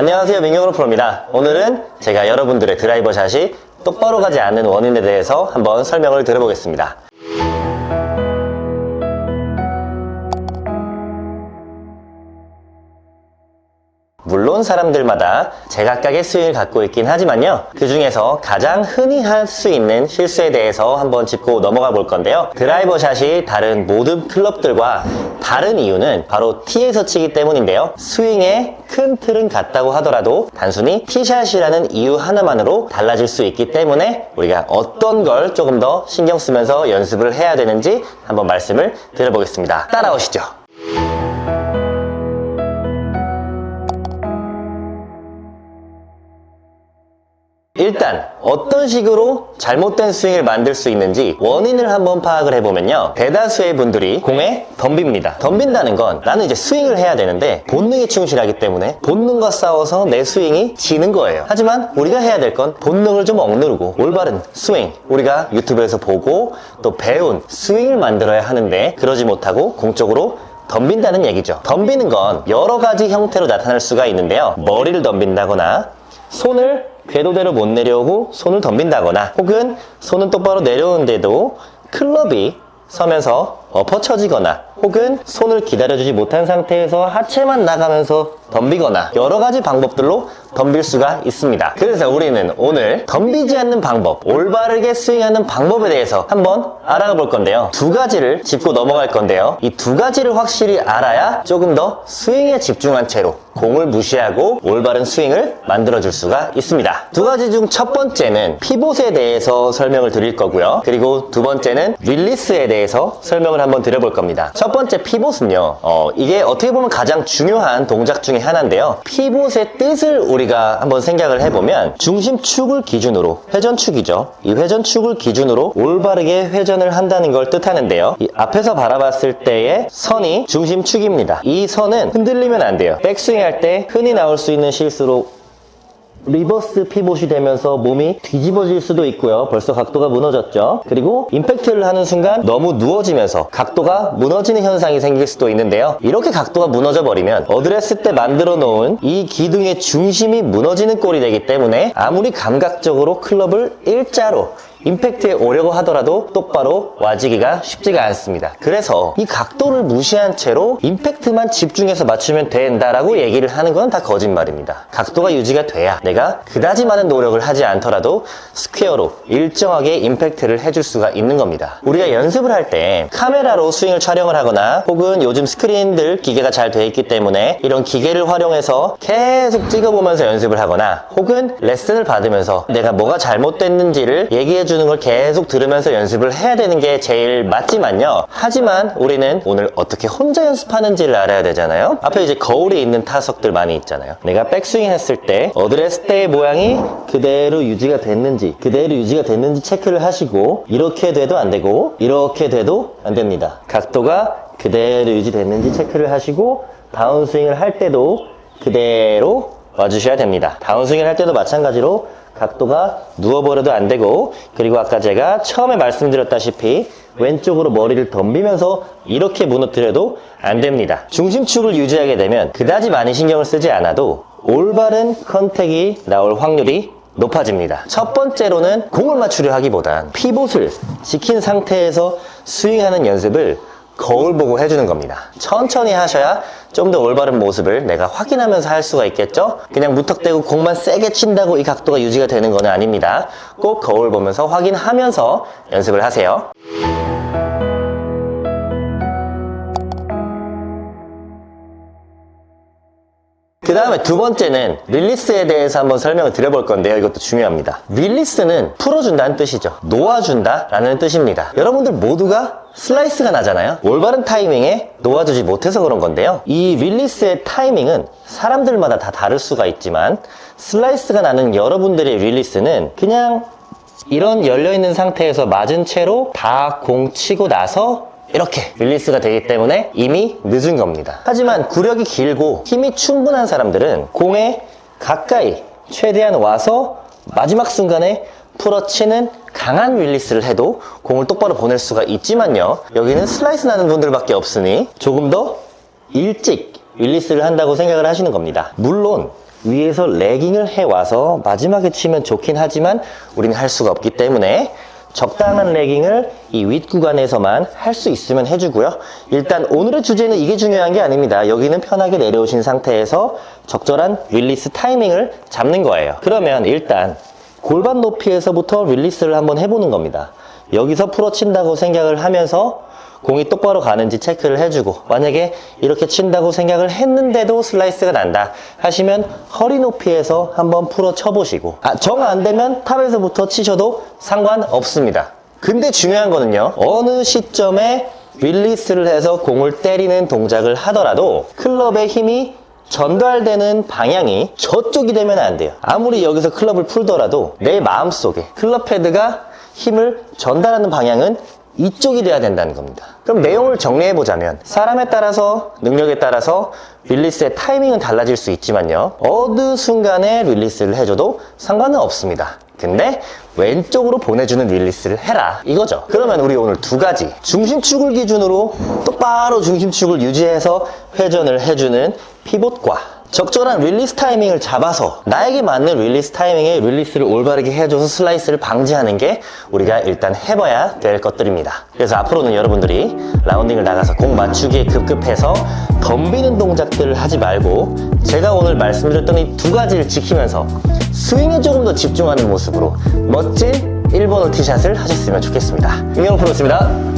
안녕하세요 민경으로 프로입니다. 오늘은 제가 여러분들의 드라이버 샷이 똑바로 가지 않는 원인에 대해서 한번 설명을 드려보겠습니다 물론 사람들마다 제각각의 스윙을 갖고 있긴 하지만요. 그 중에서 가장 흔히 할 수 있는 실수에 대해서 한번 짚고 넘어가 볼 건데요. 드라이버 샷이 다른 모든 클럽들과 다른 이유는 바로 티에서 치기 때문인데요. 스윙의 큰 틀은 같다고 하더라도 단순히 티샷이라는 이유 하나만으로 달라질 수 있기 때문에 우리가 어떤 걸 조금 더 신경 쓰면서 연습을 해야 되는지 한번 말씀을 드려보겠습니다. 따라오시죠. 일단 어떤 식으로 잘못된 스윙을 만들 수 있는지 원인을 한번 파악을 해보면요. 대다수의 분들이 공에 덤빕니다. 덤빈다는 건 나는 이제 스윙을 해야 되는데 본능에 충실하기 때문에 본능과 싸워서 내 스윙이 지는 거예요. 하지만 우리가 해야 될 건 본능을 좀 억누르고 올바른 스윙 우리가 유튜브에서 보고 또 배운 스윙을 만들어야 하는데 그러지 못하고 공적으로 덤빈다는 얘기죠. 덤비는 건 여러 가지 형태로 나타날 수가 있는데요. 머리를 덤빈다거나 손을 궤도대로 못 내려오고 손을 덤빈다거나 혹은 손은 똑바로 내려오는데도 클럽이 서면서 엎어쳐지거나 혹은 손을 기다려주지 못한 상태에서 하체만 나가면서 덤비거나 여러 가지 방법들로 덤빌 수가 있습니다. 그래서 우리는 오늘 덤비지 않는 방법, 올바르게 스윙하는 방법에 대해서 한번 알아가 볼 건데요. 두 가지를 짚고 넘어갈 건데요. 이 두 가지를 확실히 알아야 조금 더 스윙에 집중한 채로 공을 무시하고 올바른 스윙을 만들어줄 수가 있습니다. 두 가지 중 첫 번째는 피봇에 대해서 설명을 드릴 거고요. 그리고 두 번째는 릴리스에 대해서 설명을 한번 드려볼 겁니다. 첫 번째 피봇은요. 어, 이게 어떻게 보면 가장 중요한 동작 중에 하나인데요. 피봇의 뜻을 우리가 한번 생각을 해보면 중심축을 기준으로 회전축이죠. 이 회전축을 기준으로 올바르게 회전을 한다는 걸 뜻하는데요. 이 앞에서 바라봤을 때의 선이 중심축입니다. 이 선은 흔들리면 안 돼요. 백스윙 할 때 흔히 나올 수 있는 실수로 리버스 피봇이 되면서 몸이 뒤집어질 수도 있고요. 벌써 각도가 무너졌죠. 그리고 임팩트를 하는 순간 너무 누워지면서 각도가 무너지는 현상이 생길 수도 있는데요. 이렇게 각도가 무너져 버리면 어드레스 때 만들어 놓은 이 기둥의 중심이 무너지는 꼴이 되기 때문에 아무리 감각적으로 클럽을 일자로 임팩트에 오려고 하더라도 똑바로 와지기가 쉽지가 않습니다. 그래서 이 각도를 무시한 채로 임팩트만 집중해서 맞추면 된다라고 얘기를 하는 건 다 거짓말입니다. 각도가 유지가 돼야 내가 그다지 많은 노력을 하지 않더라도 스퀘어로 일정하게 임팩트를 해줄 수가 있는 겁니다. 우리가 연습을 할 때 카메라로 스윙을 촬영을 하거나 혹은 요즘 스크린들 기계가 잘 돼 있기 때문에 이런 기계를 활용해서 계속 찍어보면서 연습을 하거나 혹은 레슨을 받으면서 내가 뭐가 잘못됐는지를 얘기 해 주는 걸 계속 들으면서 연습을 해야 되는 게 제일 맞지만요. 하지만 우리는 오늘 어떻게 혼자 연습하는지를 알아야 되잖아요. 앞에 이제 거울이 있는 타석들 많이 있잖아요. 내가 백스윙 했을 때 어드레스 때의 모양이 그대로 유지가 됐는지 그대로 유지가 됐는지 체크를 하시고 이렇게 돼도 안 되고 이렇게 돼도 안 됩니다. 각도가 그대로 유지됐는지 체크를 하시고 다운스윙을 할 때도 그대로 와주셔야 됩니다. 다운스윙을 할 때도 마찬가지로 각도가 누워버려도 안 되고 그리고 아까 제가 처음에 말씀드렸다시피 왼쪽으로 머리를 덤비면서 이렇게 무너뜨려도 안 됩니다. 중심축을 유지하게 되면 그다지 많이 신경을 쓰지 않아도 올바른 컨택이 나올 확률이 높아집니다. 첫 번째로는 공을 맞추려 하기보단 피봇을 지킨 상태에서 스윙하는 연습을 거울 보고 해주는 겁니다. 천천히 하셔야 좀 더 올바른 모습을 내가 확인하면서 할 수가 있겠죠? 그냥 무턱대고 공만 세게 친다고 이 각도가 유지가 되는 건 아닙니다. 꼭 거울 보면서 확인하면서 연습을 하세요. 그 다음에 두 번째는 릴리스에 대해서 한번 설명을 드려볼 건데요. 이것도 중요합니다. 릴리스는 풀어준다는 뜻이죠. 놓아준다 라는 뜻입니다. 여러분들 모두가 슬라이스가 나잖아요. 올바른 타이밍에 놓아주지 못해서 그런 건데요. 이 릴리스의 타이밍은 사람들마다 다 다를 수가 있지만 슬라이스가 나는 여러분들의 릴리스는 그냥 이런 열려있는 상태에서 맞은 채로 다 공 치고 나서 이렇게 릴리스가 되기 때문에 이미 늦은 겁니다. 하지만 구력이 길고 힘이 충분한 사람들은 공에 가까이 최대한 와서 마지막 순간에 풀어치는 강한 릴리스를 해도 공을 똑바로 보낼 수가 있지만요. 여기는 슬라이스 나는 분들밖에 없으니 조금 더 일찍 릴리스를 한다고 생각을 하시는 겁니다. 물론 위에서 레깅을 해와서 마지막에 치면 좋긴 하지만 우리는 할 수가 없기 때문에 적당한 레깅을 이 윗 구간에서만 할 수 있으면 해주고요. 일단 오늘의 주제는 이게 중요한 게 아닙니다. 여기는 편하게 내려오신 상태에서 적절한 릴리스 타이밍을 잡는 거예요. 그러면 일단 골반 높이에서부터 릴리스를 한번 해보는 겁니다. 여기서 풀어 친다고 생각을 하면서 공이 똑바로 가는지 체크를 해주고 만약에 이렇게 친다고 생각을 했는데도 슬라이스가 난다 하시면 허리 높이에서 한번 풀어 쳐보시고 아, 정 안 되면 탑에서부터 치셔도 상관없습니다 근데 중요한 거는요 어느 시점에 릴리스를 해서 공을 때리는 동작을 하더라도 클럽의 힘이 전달되는 방향이 저쪽이 되면 안 돼요. 아무리 여기서 클럽을 풀더라도 내 마음속에 클럽 헤드가 힘을 전달하는 방향은 이쪽이 돼야 된다는 겁니다. 그럼 내용을 정리해 보자면 사람에 따라서 능력에 따라서 릴리스의 타이밍은 달라질 수 있지만요. 어느 순간에 릴리스를 해줘도 상관은 없습니다. 근데 왼쪽으로 보내주는 릴리스를 해라 이거죠 그러면 우리 오늘 두 가지 중심축을 기준으로 똑바로 중심축을 유지해서 회전을 해주는 피봇과 적절한 릴리스 타이밍을 잡아서 나에게 맞는 릴리스 타이밍에 릴리스를 올바르게 해줘서 슬라이스를 방지하는 게 우리가 일단 해봐야 될 것들입니다 그래서 앞으로는 여러분들이 라운딩을 나가서 공 맞추기에 급급해서 덤비는 동작들을 하지 말고 제가 오늘 말씀드렸던 이 두 가지를 지키면서 스윙에 조금 더 집중하는 모습으로 멋진 1번 홀 티샷을 하셨으면 좋겠습니다. 임영호 프로였습니다.